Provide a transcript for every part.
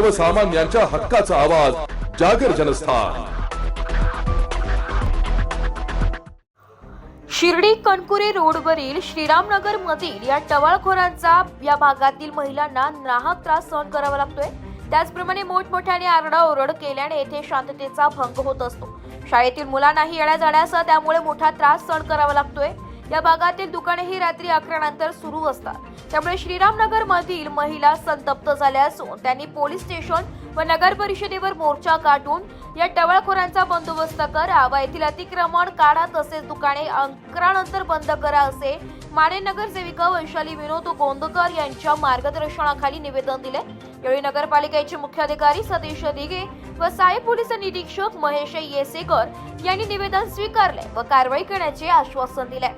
सर्वसामान्यांच्या हक्काचा आवाज जागर जनस्थान. शिर्डी कणकुरे रोडवरील श्रीरामनगर मधील या टवाळखोरांचा या भागातील महिलांना नाहक त्रास सहन करावा लागतोय. त्याचप्रमाणे मोठमोठ्याने आरडाओरड केल्याने येथे शांततेचा भंग होत असतो. शाळेतील मुलांनाही येण्या जाण्याचा त्यामुळे मोठा त्रास सहन करावा लागतोय. या भागातील दुकानेही रात्री अकरा नंतर सुरू असतात. त्यामुळे श्रीरामनगर मधील महिला संतप्त झाल्या असून त्यांनी पोलीस स्टेशन व नगर परिषदेवर मोर्चा काढून या टवळखोरांचा बंदोबस्त करा व येथील अतिक्रमण काढा तसेच दुकाने अकरा नंतर बंद करा असे माने नगरसेविका वैशाली विनोद गोंदकर यांच्या मार्गदर्शनाखाली निवेदन दिले. यावेळी नगरपालिकेचे मुख्याधिकारी सतीश दिघे व साई पोलीस निरीक्षक महेश येसेकर यांनी निवेदन स्वीकारले व कारवाई करण्याचे आश्वासन दिले.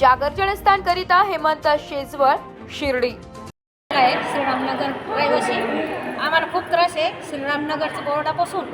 जागर जलस्थान करिता हेमंत शेजवळ शिर्डी. आहे श्रीरामनगर रहिवासी आम्हाला खूप त्रास आहे. श्रीरामनगरचं बोर्डापासून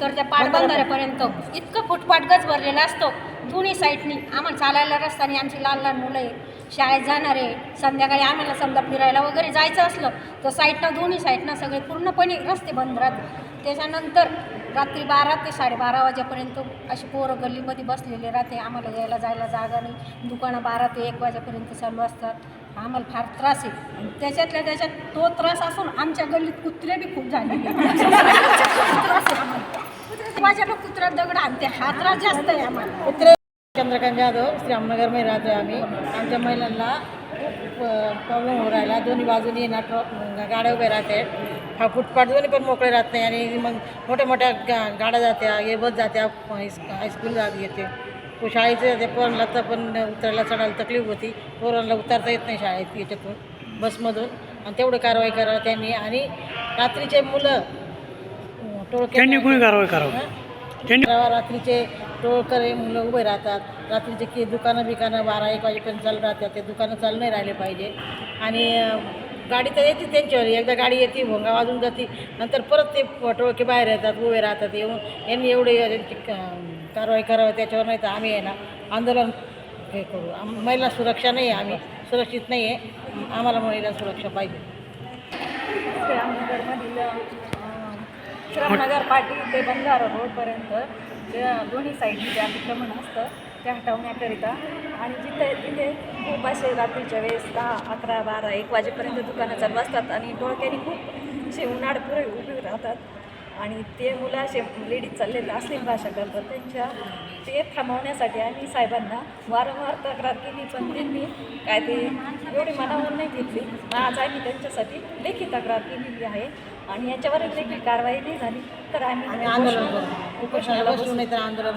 तर त्या पाटबंधाऱ्यापर्यंत इतकं फुटपाट गच भरलेला असतो. दोन्ही साईडनी आम्हाला चालायला रस्त्याने आमची लहान लहान मुलं आहे शाळेत जाणार आहे संध्याकाळी आम्हाला समजा फिरायला वगैरे जायचं असलं तर साईडनं दोन्ही साईडनं सगळे पूर्णपणे रस्ते बंद राहते त्याच्यानंतर रात्री बारा ते साडेबारा वाजेपर्यंत अशी पोरं गल्लीमध्ये बसलेले राहते. आम्हाला यायला जायला जागा नाही. दुकानं बारा ते एक वाजेपर्यंत चालू असतात. आम्हाला फार त्रास आहे. आणि त्याच्यातल्या त्याच्यात तो त्रास असून आमच्या गल्लीत कुत्रे बी खूप झाले त्रास आहे आम्हाला. माझ्याकडे दगड आणते. हा त्रास जास्त आहे आम्हाला. कुत्रे चंद्रकांत जाधव श्रीरामनगरमध्ये राहतो आम्ही. आमच्या महिलांना प्रॉब्लेम हो राहिला. दोन्ही बाजूनी ना ट्रॉ गाड्या उभ्या राहते. हा फुटपाथ दोन्ही पण मोकळे राहत नाही आणि मग मोठ्या मोठ्या गा गाड्या जात्या हे बस जात्या हायस- हायस्कूल जात येते. शाळेचे जाते. पोरांना तर पण उतरायला चढायला तकलीफ होती. पोरांना उतरता येत नाही शाळेत याच्यातून बसमधून. आणि तेवढं कारवाई करावं त्यांनी. आणि रात्रीचे मुलं टोळके त्यांनी कोणी कारवाई करावं? रात्रीचे टोळकर मुलं उभे राहतात. रात्रीचे की दुकानं बिकानं बारा एक वाजेपर्यंत चालू राहतात. ते दुकानं चालू नाही राहिले पाहिजे. आणि गाडी तर येते त्यांच्यावर. एकदा गाडी येते भोंगा वाजून जाते. नंतर परत ते टोळके बाहेर येतात उभे राहतात. येऊन यांनी एवढे त्यांची कारवाई करावं त्याच्यावर नाही तर आम्ही आहे ना आंदोलन हे करू. आम- महिला सुरक्षा नाही आहे आम्ही. सुरक्षित नाही आहे. आम्हाला महिला सुरक्षा पाहिजे. श्रमनगर पाटी ते बंधारा रोडपर्यंत त्या दोन्ही साईडने जे अतिक्रमण असतं ते हटवण्याकरिता. आणि जिथे तिथे खूप असे रात्रीच्या वेळेस दहा अकरा बारा एक वाजेपर्यंत दुकानं चालू असतात आणि डोळक्याने खूप असे उन्हाळपुरे उभे राहतात. आणि ते मुलं असे लेडीज चाललेले असली भाषा करतात त्यांच्या ते थांबवण्यासाठी आम्ही साहेबांना वारंवार तक्रार केली पण त्यांनी काय ते एवढी मनावर नाही घेतली. आज आम्ही त्यांच्यासाठी लेखी तक्रार केलेली आहे आणि याच्यावर देखील कारवाई नाही झाली तर आम्ही आंदोलन उपोषणाला बसू नाही तर आंदोलन.